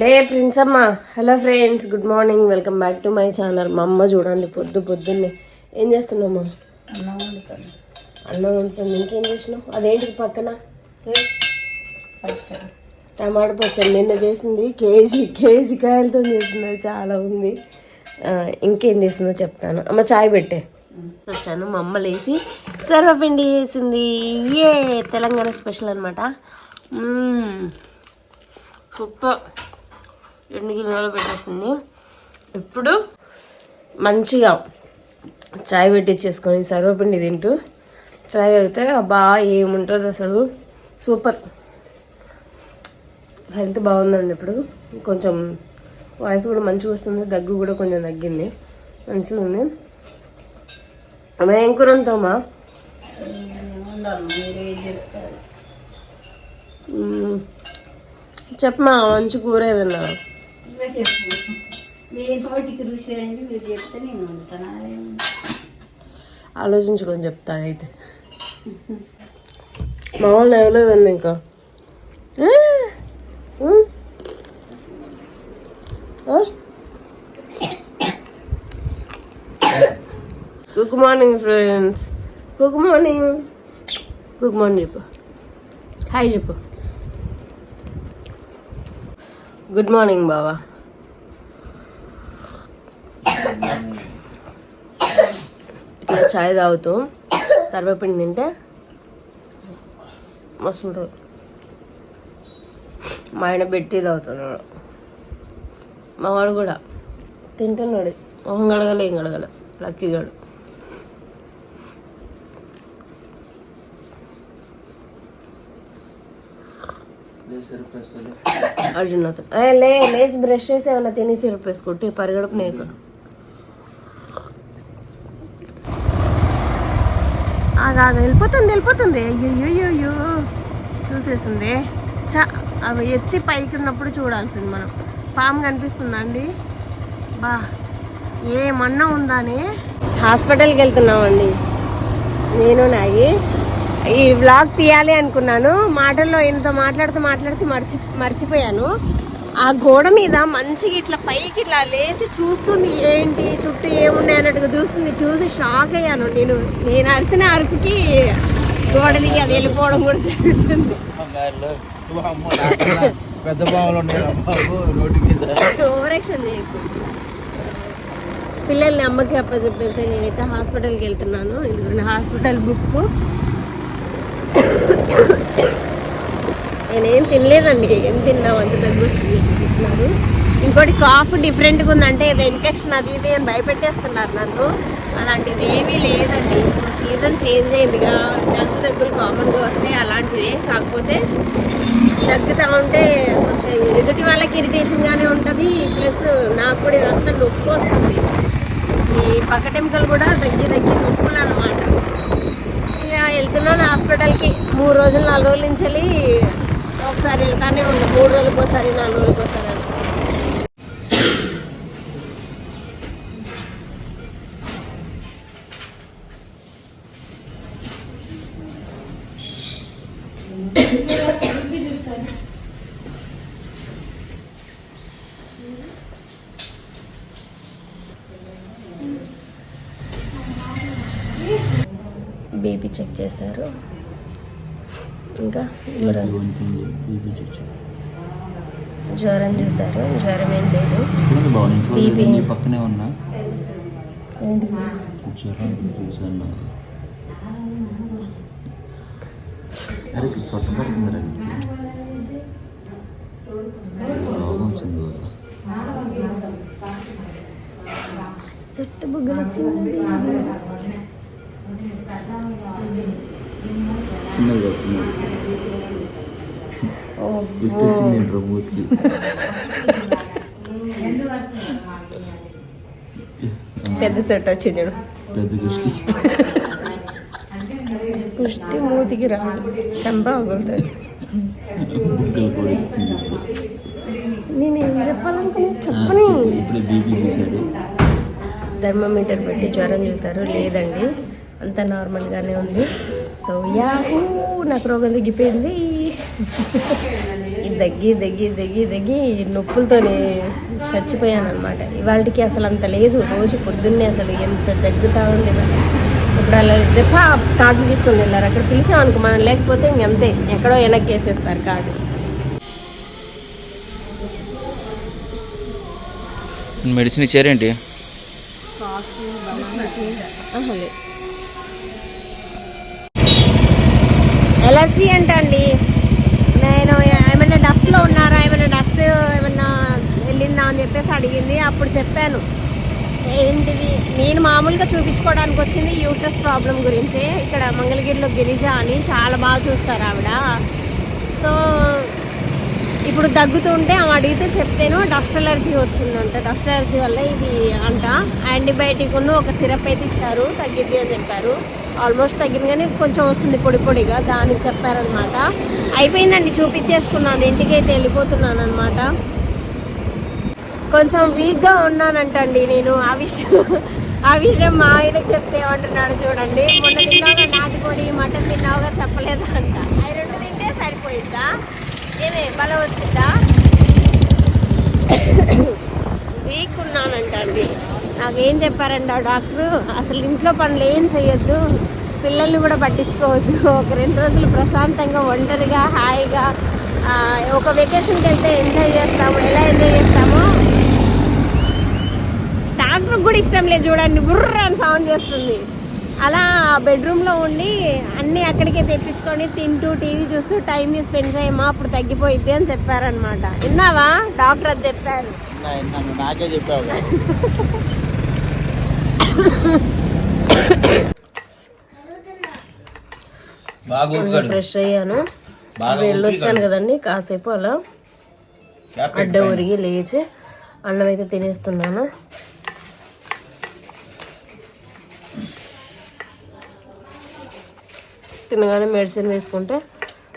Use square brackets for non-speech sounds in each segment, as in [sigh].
లే ప్రిన్స్ అమ్మ hello friends good morning. Welcome back to my channel. మా అమ్మ చూడండి పొద్దు పొద్దున్నే. ఏం చేస్తున్నామ్మా అన్నం ఉంటుంది ఇంకేం చేసినావు అదేంటి పక్కన? టమాటా పచ్చడి. నిన్న చేసింది కేజీ కేజీ కాయలతో చేసింది. చాలా ఉంది. ఇంకేం చేసిందో చెప్తాను. అమ్మ చాయ్ పెట్టే. వచ్చాను. మా అమ్మ లేసి సర్వపిండి చేసింది. ఏ తెలంగాణ స్పెషల్ అనమాట కుప్ప రెండు కిలోలు పెట్టేసింది ఇప్పుడు మంచిగా చాయ్ పెట్టించేసుకొని సర్వపిండి తింటూ చాయ్ తాగితే అబ్బా ఏముంటుంది అసలు సూపర్. హెల్త్ బాగుందండి ఇప్పుడు. కొంచెం వాయిస్ కూడా మంచిగా వస్తుంది దగ్గు కూడా కొంచెం తగ్గింది. మంచిగా ఉంది. అమ్మ ఏం కూర ఉంటామా చెప్పమా మంచి కూర ఏదన్నా? ఇంకా చెప్పు మీ నోటికి రుచి అయింది మీరు చెప్తే నేను వండుతాను. ఆలోచించుకొని చెప్తా అయితే. మా వాళ్ళు ఎవలేదండి ఇంకా. Good morning friends good morning good morning చెప్పు. హాయ్ చెప్పు. గుడ్ మార్నింగ్ బావా. ఇట్లా చాయ్ తాగుతూ సర్వపిండి తింటే మస్తు ఉంటుంది మా ఆయన పెట్టి తాగుతున్నాడు. మా వాడు కూడా తింటున్నాడు. మొహం గడగలే ఏం గడగల లక్కీగాడు అర్జున్ అతను. లే లేచి బ్రష్ చేసి ఏమన్నా తిని సిరప్ వేసుకుంటే పరిగడపు నీకు. కాదు వెళ్ళిపోతుంది వెళ్ళిపోతుంది. అయ్యో చూసేసింది. చ అవి ఎత్తి పైకి ఉన్నప్పుడు చూడాల్సింది మనం. పాము కనిపిస్తుందా అండి? బా ఏమన్నా ఉందా అని హాస్పిటల్కి వెళ్తున్నామండి. నేను నాగి ఈ వ్లాగ్ తీయాలి అనుకున్నాను. మాటల్లో ఇంత మాట్లాడుతూ మాట్లాడుతూ మర్చి మర్చిపోయాను. ఆ గోడ మీద మంచిగా ఇట్లా పైకి ఇట్లా లేసి చూస్తుంది ఏంటి చుట్టూ ఏమున్నాయి అన్నట్టుగా చూస్తుంది. చూసి షాక్ అయ్యాను. నేను నేను అరిసిన అరుపుకి గోడ దిగి అది వెళ్ళిపోవడం కూడా జరుగుతుంది. పెద్ద ఓవరాక్షన్ చేయకు. పిల్లల్ని అమ్మకి అప్ప చెప్పేసి నేనైతే హాస్పిటల్కి వెళ్తున్నాను. ఇది హాస్పిటల్ బుక్ నేనేం తినలేదండి. ఏం తిన్నావు అంత దగ్గర తింటున్నారు ఇంకోటి కాఫ్ డిఫరెంట్గా ఉందంటే ఇది ఇన్ఫెక్షన్ అది ఇది అని భయపెట్టేస్తున్నారు నన్ను. అలాంటిది ఏమీ లేదండి. సీజన్ చేంజ్ అయిందిగా జలుబు దగ్గర కామన్గా వస్తాయి అలాంటివి కాకపోతే దగ్గుతా ఉంటే కొంచెం ఎదుటి వాళ్ళకి ఇరిటేషన్గానే ఉంటుంది. ప్లస్ నాకు కూడా ఇదంతా నొప్పి వస్తుంది. ఈ పక్కటెంకలు కూడా దగ్గి దగ్గి నొప్పులు అనమాట ఇక వెళ్తున్నాను హాస్పిటల్కి. మూడు రోజులు నాలుగు రోజుల నుంచి వెళ్ళి ఒకసారి వెళ్తానే ఉన్నా మూడు రోజులకు ఒకసారి నాలుగు రోజులకు ఒకసారి బేబీ బీపీ చెక్ చేశారు. జ్వరం జ్వరం చూసారు జ్వరం ఏం లేదు. బీపీ. పక్కనే ఉన్నా. జ్వరం చూసాను అరే ఇక్కడ సొట్ట పడుతుందిరా రోగం వచ్చింది బుగ్గలు వచ్చింది చిన్నది గిఫ్ట్ వచ్చింది పెద్ద సెట్ వచ్చింది. పెద్ద గిఫ్ట్ పుష్టి మూతికి రాదు చంప ఇచ్చింది నేను ఏం చెప్పాలనుకున్నా చెప్పని ఇప్పుడే బీపీ చూశాడు థర్మోమీటర్ పెట్టి జ్వరం చూసారు లేదండి. అంతా నార్మల్గానే ఉంది. సో యాహూ నాకు రోగం తగ్గిపోయింది. దగ్గి దగ్గి దగ్గి దగ్గి ఈ నొప్పులతోని చచ్చిపోయాను అనమాట ఇవాళకి అసలు అంత లేదు. రోజు పొద్దున్నే అసలు ఎంత దగ్గుతా ఉంది. ఇప్పుడు అలా దెబ్బ కార్డు తీసుకొని వెళ్ళారు. అక్కడ పిలిచాం అనుకో మనం లేకపోతే ఇంకంతే. ఎక్కడో వెనక్కి వేసేస్తారు కార్డు మెడిసిన్ ఇచ్చారేంటి. ఎలర్జీ అంటండి నేను ఏమైనా ఉన్నారా? ఏమైనా డస్ట్ ఏమైనా వెళ్ళిందా అని చెప్పేసి అడిగింది. అప్పుడు చెప్పాను. ఏంటిది? నేను మామూలుగా చూపించుకోవడానికి వచ్చింది యూట్రస్ ప్రాబ్లం గురించి. ఇక్కడ మంగళగిరిలో గిరిజ అని చాలా బాగా చూస్తారు ఆవిడ. సో ఇప్పుడు దగ్గుతుంటే ఆమె అడిగితే చెప్తేను డస్ట్ అలర్జీ వచ్చిందంట. డస్ట్ అలర్జీ వల్ల ఇది అంట. యాంటీబయాటిక్ ఉన్న ఒక సిరప్ అయితే ఇచ్చారు తగ్గిద్ది అని చెప్పారు. ఆల్మోస్ట్ తగ్గింది కానీ కొంచెం వస్తుంది పొడి పొడిగా దానికి చెప్పారనమాట అయిపోయిందండి చూపించేసుకున్నాను. ఇంటికి అయితే వెళ్ళిపోతున్నాను అనమాట కొంచెం వీక్గా ఉన్నానంటండి నేను. ఆ విషయం ఆ విషయం మా ఆయనకు చెప్తే ఏమంటున్నాడు చూడండి. మొన్న తిన్నావుగా నాటుకోడి మటన్ తిన్నావుగా చెప్పలేదు అంట. అవి రెండు తింటే సరిపోయిందా ఏమే బల వచ్చిందా? వీక్ ఉన్నానంట అండి. నాకేం చెప్పారండి ఆ డాక్టర్? అసలు ఇంట్లో పనులు ఏం చేయొద్దు పిల్లల్ని కూడా పట్టించుకోవద్దు. ఒక రెండు రోజులు ప్రశాంతంగా ఒంటరిగా హాయిగా ఒక వెకేషన్కి వెళ్తే ఎంజాయ్ చేస్తాము. ఎలా ఎంజాయ్ చేస్తాము? డాక్టర్ కూడా ఇష్టం లేదు చూడండి. బుర్ర అని సౌండ్ చేస్తుంది. అలా బెడ్రూమ్లో ఉండి అన్నీ అక్కడికే తెప్పించుకొని తింటూ టీవీ చూస్తూ టైంని స్పెండ్ చేయమా అప్పుడు తగ్గిపోయిద్ది అని చెప్పారనమాట విన్నావా? డాక్టర్ అది చెప్పారు. నాకే చెప్పావు ఫ్రెష్ అయ్యాను. వెళ్ళొచ్చాను కదండి కాసేపు అలా. అడ్డ ఊరిగి లేచి అన్నం అయితే తినేస్తున్నాను. తినగానే మెడిసిన్ వేసుకుంటే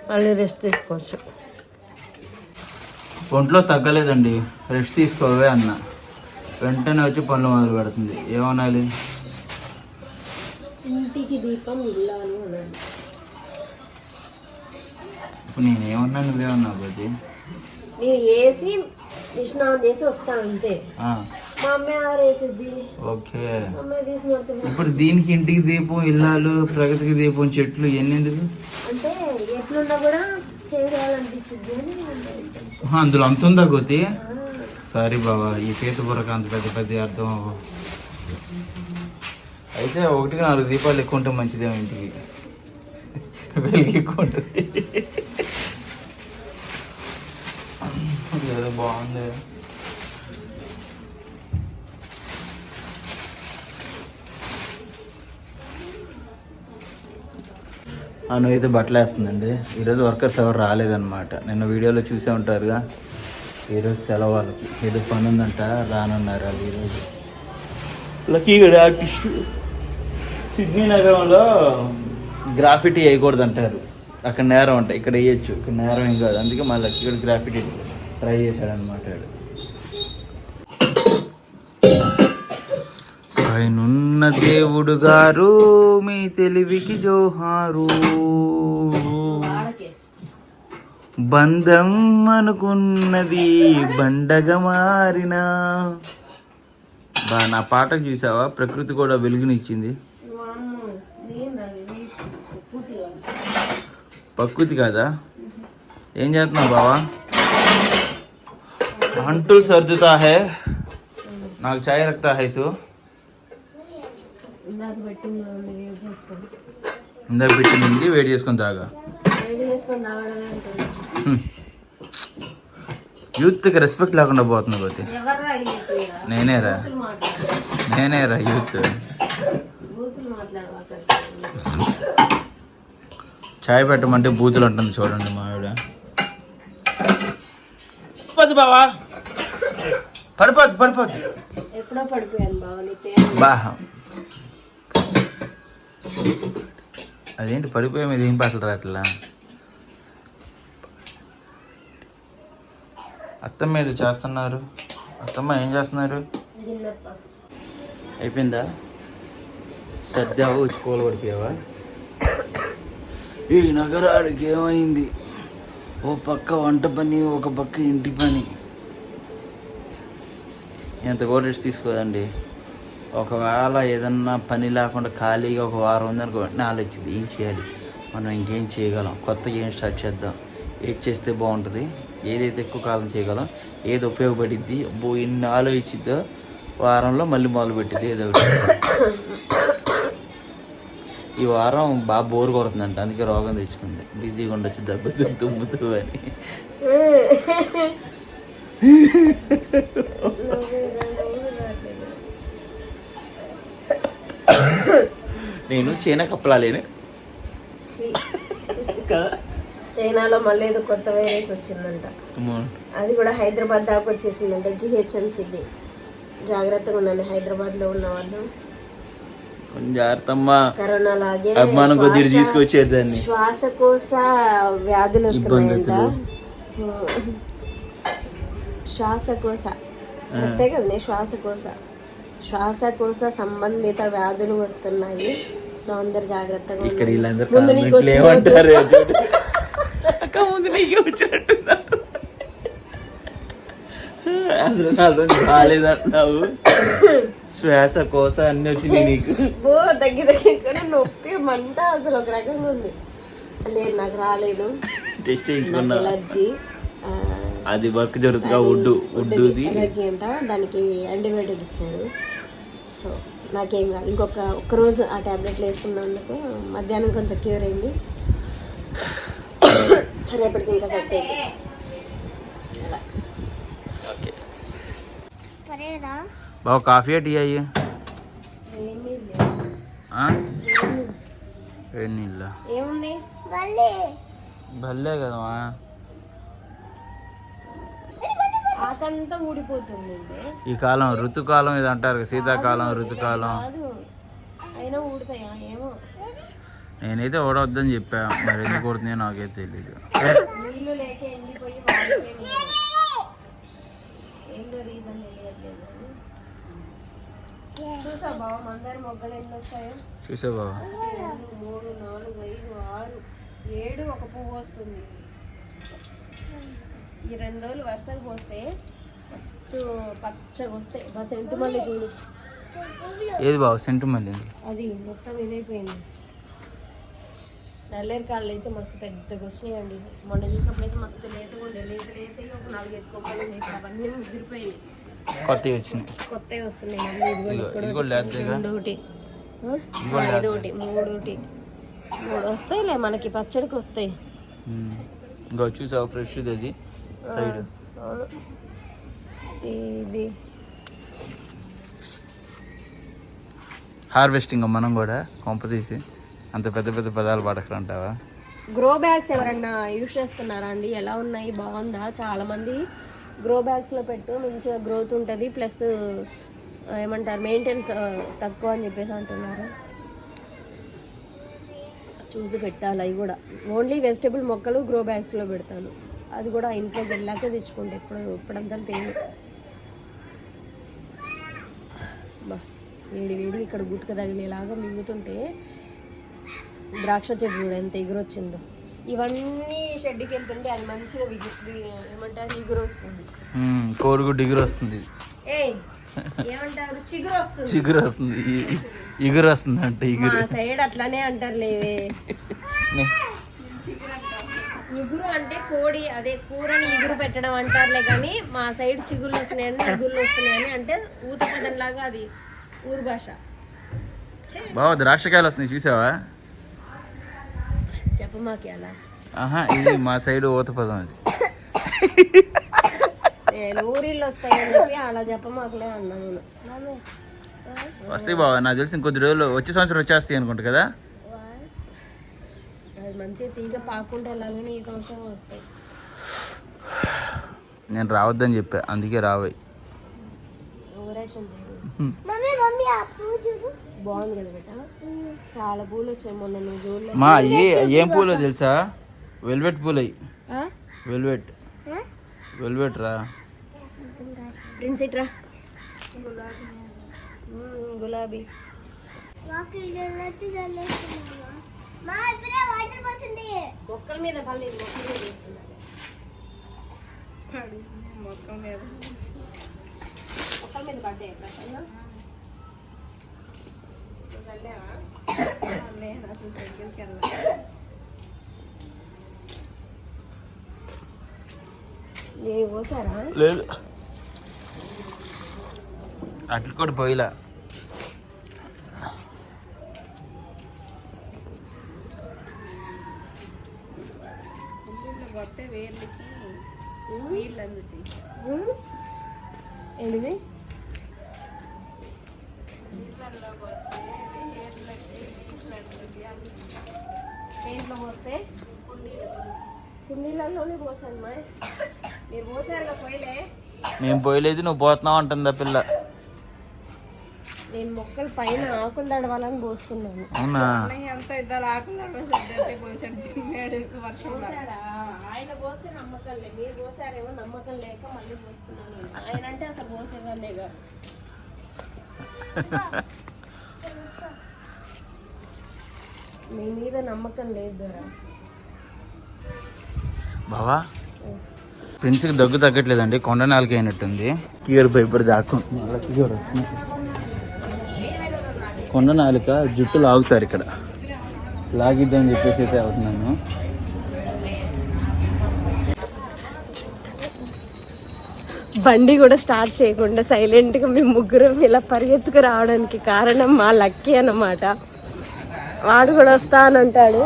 మళ్ళీ రెస్ట్ తీసుకోవచ్చు. ఒంట్లో తగ్గలేదండి. రెస్ట్ తీసుకోవే అన్న. వెంటనే వచ్చి పనులు మొదలు పెడుతుంది. ఏమనాలి? ఇంటికి దీపం ఇల్లాలు అన్నాను ఇప్పుడు నేను ఏమన్నా నువ్వేమన్నా బుద్ధి నేను వేసి మిషన్ ఆన్ చేసి వస్తాను అంతే. ఓకే. ఇప్పుడు దీనికి ఇంటికి దీపం ఇల్లాలు ప్రగతికి దీపం చెట్లు ఎన్ని ఎందుకు? అందులో అంత ఉందా గోతి సారీ బాబా ఈ చేతి బుర్రక అంత పెద్ద పెద్ద అర్థం. అయితే ఒకటికి నాలుగు దీపాలు ఎక్కువ ఉంటే మంచిదేమో ఇంటికి. వెలిగి ఎక్కువ ఉంటుంది. బాగుంది. అను అయితే బట్టలు వేస్తుందండి. ఈరోజు వర్కర్స్ ఎవరు రాలేదన్నమాట. నిన్న వీడియోలో చూసే ఉంటారుగా. ఈరోజు సెలవు వాళ్ళకి. ఏదో పని ఉందంట రానున్నారు వాళ్ళు ఈరోజు. లక్కీగడ ఆర్టిస్ట్. సిడ్నీ నగరంలో గ్రాఫిటీ వేయకూడదు అంటారు అక్కడ నేరం అంట ఇక్కడ వేయచ్చు. ఇక్కడ నేరం ఏం కాదు. అందుకే మళ్ళీ ఇక్కడ గ్రాఫిటీ ట్రై చేశాడు అనమాట ఆయనున్న దేవుడు గారు మీ తెలివికి జోహారు. బంధం అనుకున్నది బండగా మారిన. బా నా పాట చూసావా ప్రకృతి కూడా వెలుగునిచ్చింది. ప్రకృతి కాదా? ఏం చేస్తున్నావు బావా? అంటులు సర్దుతా హే. నాకు చాయ్ రక్తా హై తూ. ఇందాక పెట్టింది వేడి చేసుకొని. ఇందాక పెట్టింది వేడి చేసుకొని తాగా. వేడి చేసుకొని తాగడమే ఉంటుంది హ్మ్. యూత్కి రెస్పెక్ట్ లేకుండా పోతుంది పోతే? నేనేరా. నేనేరా యూత్. చాయ్ పెట్టమంటే బూతులు అంటుంది చూడండి మా ఆవిడ. పది బావా. పడిపోద్ది పడిపోద్ది. ఎప్పుడో పడిపోయాను బావ బా. అదేంటి పడిపోయే మీద ఏం పాటలు రాట్లా అత్తమ్మ మీద చేస్తున్నారు. అత్తమ్మ ఏం చేస్తున్నారు? అయిపోయిందా? సర్దావు వచ్చి కూల పడిపోయావా? ఈ నగరానికి ఏమైంది? ఓ పక్క వంట పని ఒక పక్క ఇంటి పని. ఎంత రెస్ట్ తీసుకోదండి? ఒకవేళ ఏదన్నా పని లేకుండా ఖాళీగా ఒక వారం ఉందనుకో వెంటనే ఆలోచింది ఏం చేయాలి? మనం ఇంకేం చేయగలం? కొత్తగా ఏం స్టార్ట్ చేద్దాం? ఏది చేస్తే బాగుంటుంది? ఏదైతే ఎక్కువ కాలం చేయగలం? ఏది ఉపయోగపడిద్ది? అబ్బో ఎన్ని ఆలోచించిద్దో వారంలో మళ్ళీ మొదలు పెట్టిద్ది ఏదో ఒకటి. ఈ వారం బాగా బోర్ కొడుతుందంట. అందుకే రోగం తెచ్చుకుంది. బిజీగా ఉండొచ్చు దగ్గు తుమ్ముతూ అని నేను చైనా కప్పలాలేను. చైనాలో మళ్ళీ ఏదో కొత్త వైరస్ వచ్చిందంట. అది కూడా హైదరాబాద్ దాకా వచ్చేసిందంట జిహెచ్ఎంసీకి. జాగ్రత్తగా ఉండండి హైదరాబాద్లో ఉన్న వాళ్ళు. కరోనా లాగే తీసుకొచ్చేదాన్ని శ్వాసకోశ వ్యాధులు వస్తున్నాయంట. శ్వాసకోశ. కరెక్టే కదండి శ్వాసకోశ. శ్వాసకోశ సంబంధిత వ్యాధులు వస్తున్నాయి. సో అందరు జాగ్రత్తగా ఇక్కడ [laughs] ముందు నీకు ముందు వచ్చినట్టుందా అసలు బాగాలేదంటున్నావు శ్వాస కోస అన్ని వచ్చినాయి నీకు. ఓ దగ్గర దగ్గర నొప్పి మంట అసలు ఒక రకంగా ఉంది. లేదు నాకు రాలేదు. టెస్ట్ నాకు చేయించుకున్నా ఎలర్జీ అది వర్క్ జరుగుతుందిగా ఉడ్డు ఉడ్డుది ఎలర్జీ అంట. దానికి యాంటీబయాటిక్ ఇచ్చారు. సో నాకేం కాదు. ఇంకొక ఒక్క రోజు ఆ టాబ్లెట్లు వేసుకున్నందుకు మధ్యాహ్నం కొంచెం క్యూర్ అయింది. రేపటికి ఇంకా సెట్ అయింది బావ కాఫీ టీ అయ్యి. వేడి ఏముంది? భలే కదమ్మా. ఆకంతా ఊడిపోతుంది ఇది. ఈ కాలం ఋతుకాలం ఇది అంటారు శీతాకాలం ఋతుకాలం. అయినా ఏమో. నేనైతే ఓడవద్దని చెప్పా మరి ఎందుకు కొడుతున్నాయో నాకైతే తెలియదు నీళ్ళు లేక ఎండిపోయి వాడిపోయి ఏంటో రీజన్ తెలియట్లేదు. చూసా బావ మందార మొగ్గలు ఎన్ని వచ్చాయో? చూసా బాబా ఒకటి, రెండు మూడు నాలుగు ఐదు ఆరు ఏడు ఒక పువ్వు వస్తుంది. ఈ రెండు రోజులు వరుసగా పోస్తే మస్తు పచ్చగా వస్తాయి బస్ ఎంటు మళ్ళీ చూడు. ఏది బాబు? సెంటు మళ్ళీ అది మొత్తం ఇదైపోయింది. నల్లేరు కాళ్ళు అయితే మస్తు పెద్దగా వచ్చినాయండి. మొన్న చూసినప్పుడు అయితే మస్తు లేటుగా ఉండే. లేటు లేట్ ఒక నాలుగు ఎత్తుకోవాలి అవన్నీ ముదిరిపోయినాయి. కొత్తవి వచ్చినాయి. కొత్తవి వస్తున్నాయి మళ్ళీ ఇదిగో ఇదిగో, ఇక్కడ ఇది కూడా ఒకటి, లేతేగా. రెండు ఒకటి ఆ? ఐదు ఒకటి మూడు వస్తాయిలే మనకి పచ్చడికి వస్తాయి. ఇంకా చూసావు ఫ్రెష్ అది. సైడ్. ఇది హార్వెస్టింగ్ మనం కూడా కొంప తీసి. అంత పెద్ద పెద్ద పదాలు పడకరంటావా? గ్రో బ్యాగ్స్ ఎవరన్నా యూజ్ చేస్తున్నారా అండి? ఎలా ఉన్నాయి? బాగుందా? చాలా మంది గ్రో బ్యాగ్స్లో పెట్టు మంచిగా గ్రోత్ ఉంటుంది. ప్లస్ ఏమంటారు మెయింటెనెన్స్ తక్కువ అని చెప్పేసి అంటున్నారు. చూసి పెట్టాలి అవి కూడా. ఓన్లీ వెజిటబుల్ మొక్కలు గ్రో బ్యాగ్స్లో పెడతాను. అది కూడా ఇంట్లోకి వెళ్ళాక తెచ్చుకుంటే ఇప్పుడు ఇప్పుడంతా తేలి వేడి వేడి ఇక్కడ గుట్టుక తగిలేలాగా మింగుతుంటే ద్రాక్ష చెట్టు చూడు ఎంత ఎగురొచ్చిందో. ఇవన్నీ షెడ్కి వెళ్తుంటే అది మంచిగా ఏమంటారు ఎగురు వస్తుంది ఉమ్, కోడిగుడ్డు డిగ్రీ వస్తుంది ఏమంటారు చిగురు వస్తుంది చిగురు వస్తుంది ఇగురు వస్తుంది అంటే ఇగురు సైడ్ అట్లానే అంటారు లేవే ఇగురు అంటే కోడి అదే కూరని ఇగురు పెట్టడం అంటారులే కానీ మా సైడ్ చిగుళ్ళు వస్తున్నాయని ఇగుర్లు వస్తున్నాయని అంటే ఊత పదంలాగా అది ఊరు భాష. బావ ద్రాక్షకాయలు వస్తున్నాయి చూసావా? చెప్పమాకి అలా. ఆహా ఇది మా సైడ్ ఊత పదం అది. నేను ఊరిళ్ళు వస్తాయని చెప్పి అలా చెప్పమాకలే అన్నా నేను. వస్తాయి బావ నాకు తెలిసి ఇంకొద్ది రోజులు వచ్చే సంవత్సరం వచ్చేస్తాయి అనుకుంటా కదా? అది మంచిగా తీగ పాకుంటే వెళ్ళాలని ఈ సంవత్సరం వస్తాయి. నేను రావద్దని చెప్పా. అందుకే రావాయి ఓవరాక్షన్ చేయదు బాగుంది కదా బేట? చాలా పూలు వచ్చాయి మొన్న నువ్వు మా ఏ ఏం పూలో తెలుసా? వెల్వెట్ పూలు. అయ్యి వెల్వెట్. వెల్వెట్ రా. ప్రిన్స్ ఇట్రా. మ్మ్, గులాబీ. మొక్కల మీద మొక్కల మీద. మొక్కల మీద పడ్డాయి ప్రసన్న నువ్వు చల్లావా? నేను అసలు దగ్గరికి లేదు. అట్లు కూడా పోయిలా. ఏంటిది దేంట్లో పోస్తే కుండీలలోనే పోసాను మా మీరు పోసారుగా పోయలే మేము పోయలేదు నువ్వు పోతున్నావు అంటుందా పిల్ల. నేను మొక్కలు పైన ఆకులు తడవాలని పోస్తున్నాను. అవునా? ఎంత ఇద్దరు ఆకులు చిన్నాడు వర్షం ఆయన పోస్తే నమ్మకం లేదు మీరు పోసారేమో నమ్మకం లేక మళ్ళీ పోస్తున్నాను నేను. ఆయన అంటే అసలు పోసేవాడినేగా మీ మీద నమ్మకం లేదు దొరా బావా ప్రిన్స్కి దగ్గు తగ్గట్లేదండి కొండ నాలుగు అయినట్టుంది. కీగడ భయపడి దాక్కుంటుంది. కొండ నాలుక జుట్టు లాగుతారు ఇక్కడ. లాగిద్దామని చెప్పేసి అయితే అవుతున్నాను. బండి కూడా స్టార్ట్ చేయకుండా సైలెంట్గా మేము ముగ్గురం ఇలా పరిగెత్తుకు రావడానికి కారణం మా లక్కీ అన్నమాట. వాడు కూడా వస్తా అని అంటాడు.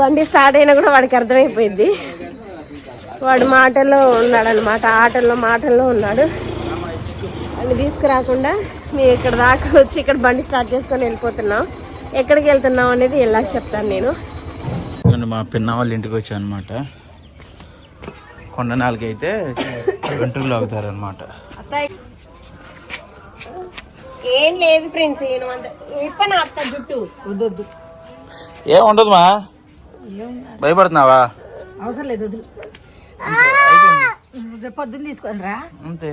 బండి స్టార్ట్ అయినా కూడా వాడికి అర్థమైపోయింది. వాడు మాటల్లో ఉన్నాడనమాట ఆటల్లో మాటల్లో ఉన్నాడు. అని తీసుకురాకుండా మేము ఇక్కడ దాకా వచ్చి ఇక్కడ బండి స్టార్ట్ చేసుకొని వెళ్ళిపోతున్నాం. ఎక్కడికి వెళ్తున్నాం అనేది ఇలాగ చెప్తాను నేను. మా పిన్న వాళ్ళ ఇంటికి వచ్చాను అనమాట కొండ నాలుగైతే వెంట్రుకలు లాగుతారు అనమాట ఏం లేదు ఫ్రెండ్స్ ఇప్పన అత్త జుట్టు? వద్దొద్దు. ఏం ఉండదు మా. భయపడుతున్నావా? అవసరం లేదు వద్దు పొద్దున్న తీసుకొని రా. అంతే.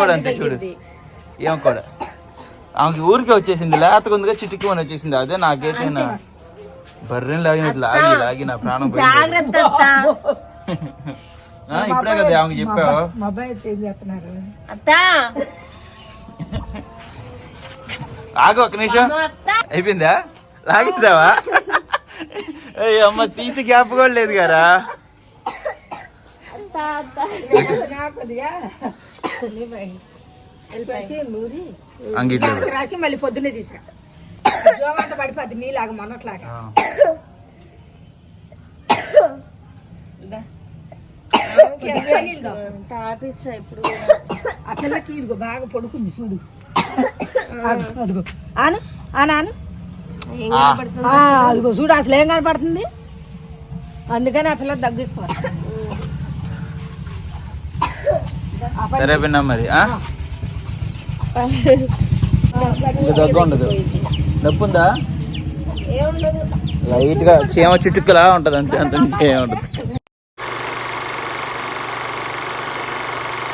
కూడా అంతే చూడు. ఏం కూడా. ఆమెకి ఊరికే వచ్చేసింది లేత కొందిగా చిటికి అని వచ్చేసింది. అదే నాకైతే బర్రెని లాగినట్టు లాగి లాగి నా ప్రాణం. జాగ్రత్త ఇప్పుడే కదా ఆమెకి చెప్పావు. అత్త. ఆగు ఒక్క నిమిషం. అయిపోయిందా? లాగేసావా? ఏయ్ అమ్మ తీసి గ్యాప్ కూడా లేదు కదా. అంగిట్లేదు రాసి మళ్ళీ పొద్దున్నే తీసుకురా జోమంట పడిపోద్ది నీలాగా మొన్నట్లాగా. ఇప్పుడు ఆ పిల్లకి ఇదిగో బాగా పడుకుంది చూడు. అదిగో. ఆను ఆనాను ఏం కనపడుతుంది అదిగో చూడు అసలు ఏం కనపడుతుంది? అందుకని ఆ పిల్ల దగ్గర సరే పిన్నా మరి ఆ? ఇంకా దగ్గు ఉండదు. నొప్పి ఉందా ఏముండదు. లైట్గా చీమ చుట్టుకులా ఉంటది అంతే అంత ఉండదు.